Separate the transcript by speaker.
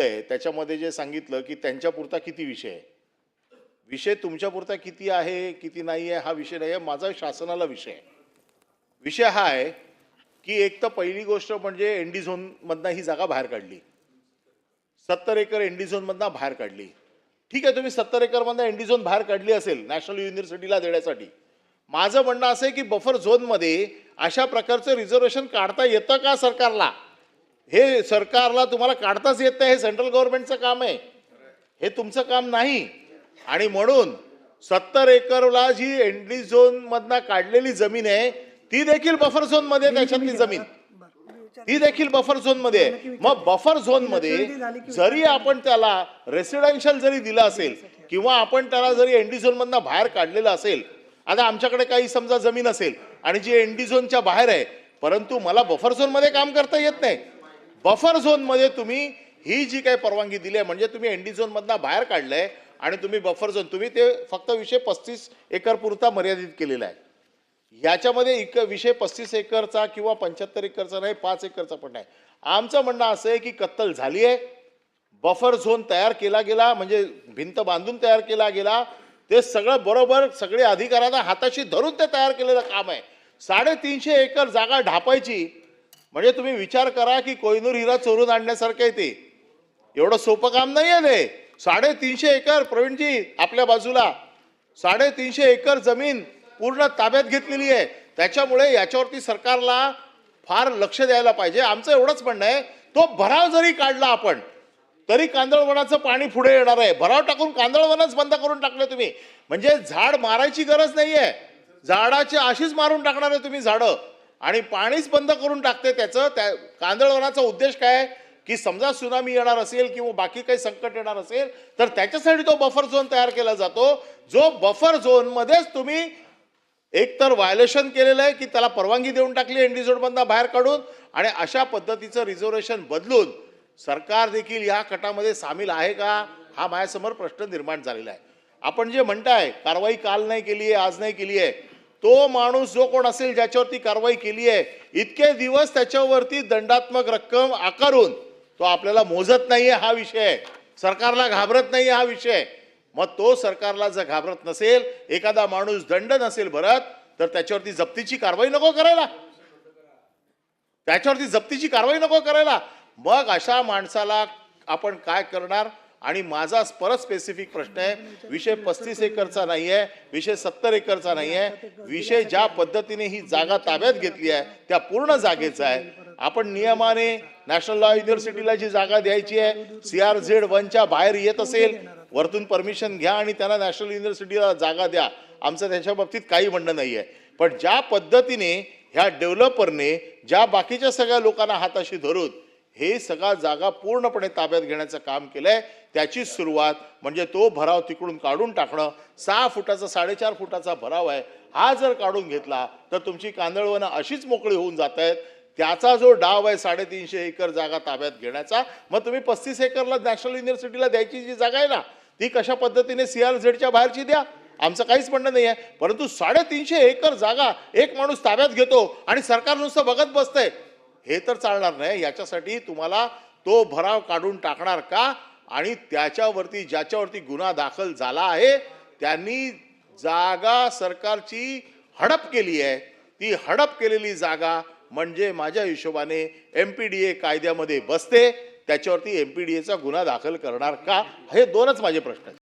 Speaker 1: आहे त्याच्यामध्ये जे सांगितलं की त्यांच्यापुरता किती विषय आहे. विषय तुमच्यापुरता किती आहे किती नाही आहे हा विषय नाही आहे माझा शासनाला विषय आहे. विषय हा आहे की एक तर पहिली गोष्ट म्हणजे एनडी झोनमधनं ही जागा बाहेर काढली. सत्तर एकर एनडी झोनमधनं बाहेर काढली. ठीक आहे तुम्ही सत्तर एकरमधनं एनडी झोन बाहेर काढली असेल नॅशनल युनिव्हर्सिटीला देण्यासाठी. माझं म्हणणं असं आहे की बफर झोनमध्ये अशा प्रकारचं रिझर्वेशन काढता येतं का सरकारला? हे सरकारला तुम्हाला काढताच येत नाही हे सेंट्रल गव्हर्नमेंटचं काम आहे. हे तुमचं काम नाही. आणि म्हणून सत्तर एकरला जी एनडी झोन मधनं काढलेली जमीन आहे ती देखील बफर झोनमध्ये आहे त्याच्यातली जमीन. ती देखील बफर झोनमध्ये आहे. मग बफर झोनमध्ये जरी आपण त्याला रेसिडेन्शियल जरी दिलं असेल किंवा आपण त्याला जरी एनडी झोन मधनं बाहेर काढलेलं असेल आता आमच्याकडे काही समजा जमीन असेल आणि जी एनडी झोनच्या बाहेर आहे परंतु मला बफर झोनमध्ये काम करता येत नाही बफर झोनमध्ये तुम्ही ही जी काही परवानगी दिली आहे म्हणजे तुम्ही एन डी झोनमधनं बाहेर आहे आणि तुम्ही बफर झोन तुम्ही ते फक्त विषय पस्तीस एकर पुरता मर्यादित केलेला आहे. याच्यामध्ये एक विषय पस्तीस एकरचा किंवा पंच्याहत्तर एकरचा नाही पाच एकरचा पण नाही. आमचं म्हणणं असं आहे की कत्तल झाली आहे. बफर झोन तयार केला गेला म्हणजे भिंत बांधून तयार केला गेला ते सगळं बरोबर सगळे अधिकाऱ्यांना हाताशी धरून ते तयार केलेलं काम आहे. साडेतीनशे एकर जागा ढापायची म्हणजे तुम्ही विचार करा की कोहिनूर हिरा चोरून आणण्यासारखं आहे ते. एवढं सोपं काम नाही आहे ते. साडेतीनशे एकर प्रवीणजी आपल्या बाजूला. साडेतीनशे एकर जमीन पूर्ण ताब्यात घेतलेली आहे. त्याच्यामुळे याच्यावरती सरकारला फार लक्ष द्यायला पाहिजे. आमचं एवढंच म्हणणं आहे तो भराव जरी काढला आपण तरी कांदळवनाचं पाणी पुढे येणार आहे. भराव टाकून कांदळवनच बंद करून टाकलं तुम्ही. म्हणजे झाड मारायची गरज नाहीये. झाडाची अशीच मारून टाकणार आहे तुम्ही झाडं. आणि पाणीच बंद करून टाकते त्याचं. त्या कांदळवनाचा उद्देश काय आहे? की समजा सुनामी येणार असेल किंवा बाकी काही संकट येणार असेल तर त्याच्यासाठी तो बफर झोन तयार केला जातो. जो बफर झोनमध्येच तुम्ही एकतर व्हायोलेशन केलेलं आहे की त्याला परवानगी देऊन टाकली एनडी झोनमधनं बाहेर काढून आणि अशा पद्धतीचं रिझर्वेशन बदलून सरकार देखील या कटामध्ये सामील आहे का? हा माझ्यासमोर प्रश्न निर्माण झालेला आहे. आपण जे म्हणताय कारवाई काल नाही केली आहे आज नाही केली आहे. तो माणूस जो कोण असेल ज्याच्यावरती कारवाई केली आहे इतके दिवस त्याच्यावरती दंडात्मक रक्कम आकारून तो आपल्याला मोजत नाहीये हा विषय आहे. सरकारला घाबरत नाही हा विषय मग तो सरकारला जर घाबरत नसेल एखादा माणूस दंड नसेल भरत तर त्याच्यावरती जप्तीची कारवाई नको करायला. त्याच्यावरती जप्तीची कारवाई नको करायला. मग अशा माणसाला आपण काय करणार? आणि माझा परत स्पेसिफिक प्रश्न आहे विषय पस्तीस एकरचा नाही आहे विषय सत्तर एकरचा नाही आहे विषय ज्या पद्धतीने ही जागा ताब्यात घेतली आहे त्या पूर्ण जागेचा आहे. आपण नियमाने नॅशनल लॉ युनिव्हर्सिटीला जी जागा द्यायची आहे सी आर झेड वनच्या बाहेर येत असेल वरतून परमिशन घ्या आणि त्यांना नॅशनल युनिव्हर्सिटीला जागा द्या. आमचं त्याच्या बाबतीत काही म्हणणं नाही आहे पण ज्या पद्धतीने ह्या डेव्हलपरने ज्या बाकीच्या सगळ्या लोकांना हाताशी धरून हे सगळा जागा पूर्णपणे ताब्यात घेण्याचं काम केलंय. त्याची सुरुवात म्हणजे तो भराव तिकडून काढून टाकणं. सहा फुटाचा साडेचार फुटाचा भराव आहे. हा जर काढून घेतला तर तुमची कांदळवनं अशीच मोकळी होऊन जात आहेत त्याचा जो डाव आहे साडेतीनशे एकर जागा ताब्यात घेण्याचा. मग तुम्ही पस्तीस एकरला नॅशनल युनिव्हर्सिटीला द्यायची जी जागा आहे ना ती कशा पद्धतीने सी आर झेडच्या बाहेरची द्या. आमचं काहीच म्हणणं नाही आहे. परंतु साडेतीनशे एकर जागा एक माणूस ताब्यात घेतो आणि सरकार नुसतं बघत बसतंय. हे तर चालणार नाही याच्यासाठी तुम्हाला तो भराव काढून टाकणार का? आणि त्याच्यावरती ज्याच्यावरती गुन्हा दाखल झाला आहे त्यांनी जागा सरकारची हडप केली आहे. ती हडप केलेली जागा म्हणजे माझ्या हिशोबाने एम पी डी ए कायद्यामध्ये बसते. त्याच्यावरती एम पी डी एचा गुन्हा दाखल करणार का? हे दोनच माझे प्रश्न आहेत.